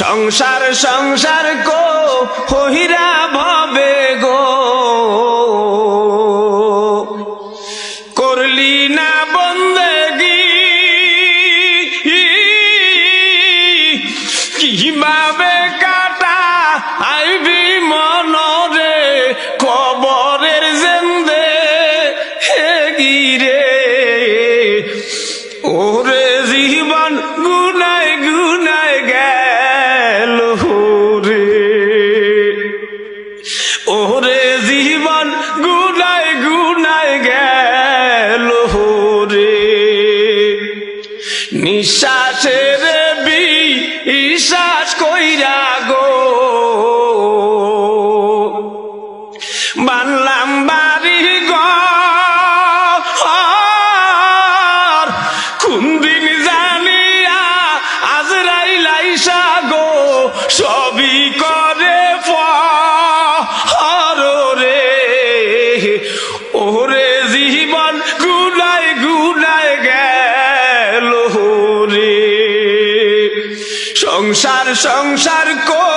সংসার সংসার কো হহিরা ভবে গো। নিঃশ্বাসের কইরা গো। বানলাম বাড়ি ঘর কুন্দিন জানিয়া আজরাই লাইসা গো সবই করে সংসার সংসার কো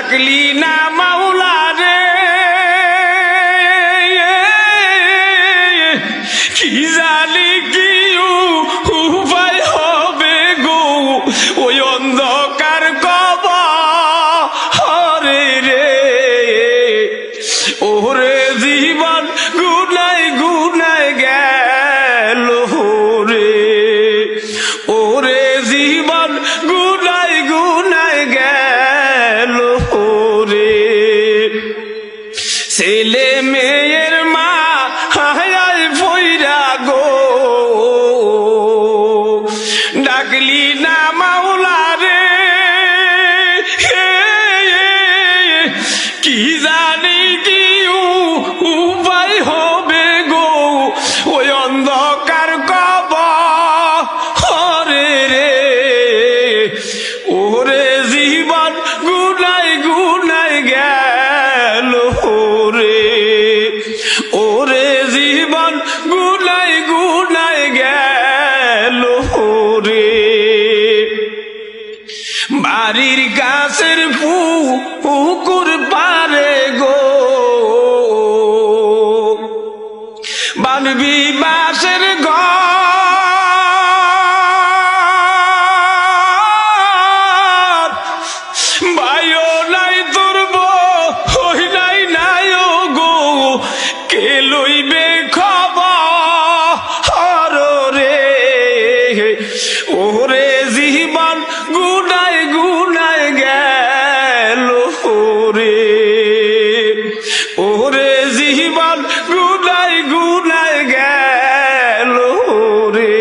ডাকলি না মাওলা রে। কি জানি কি উপায় হবে গো। ওই অন্ধকার কব, হরে রে। ওরে গুনাই গুনাই গেল রে ওরে জীবন গুনাই গুনাই গেল। লইবে খবর রে। ওরে জীবন গুনাই গুনাই গেল রে ওরে জীবন গুনাই গুনাই গেল রে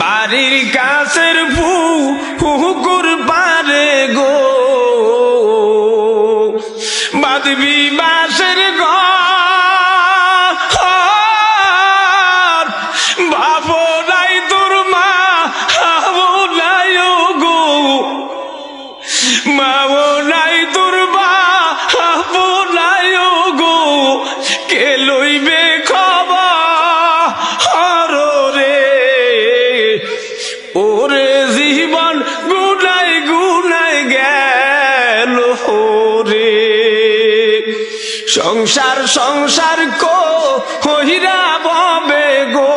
বাড়ির কাছের হুকুর পারে গো। বাদবি বাসের ঘর সংসার সংসার কো হইরা ববে গো।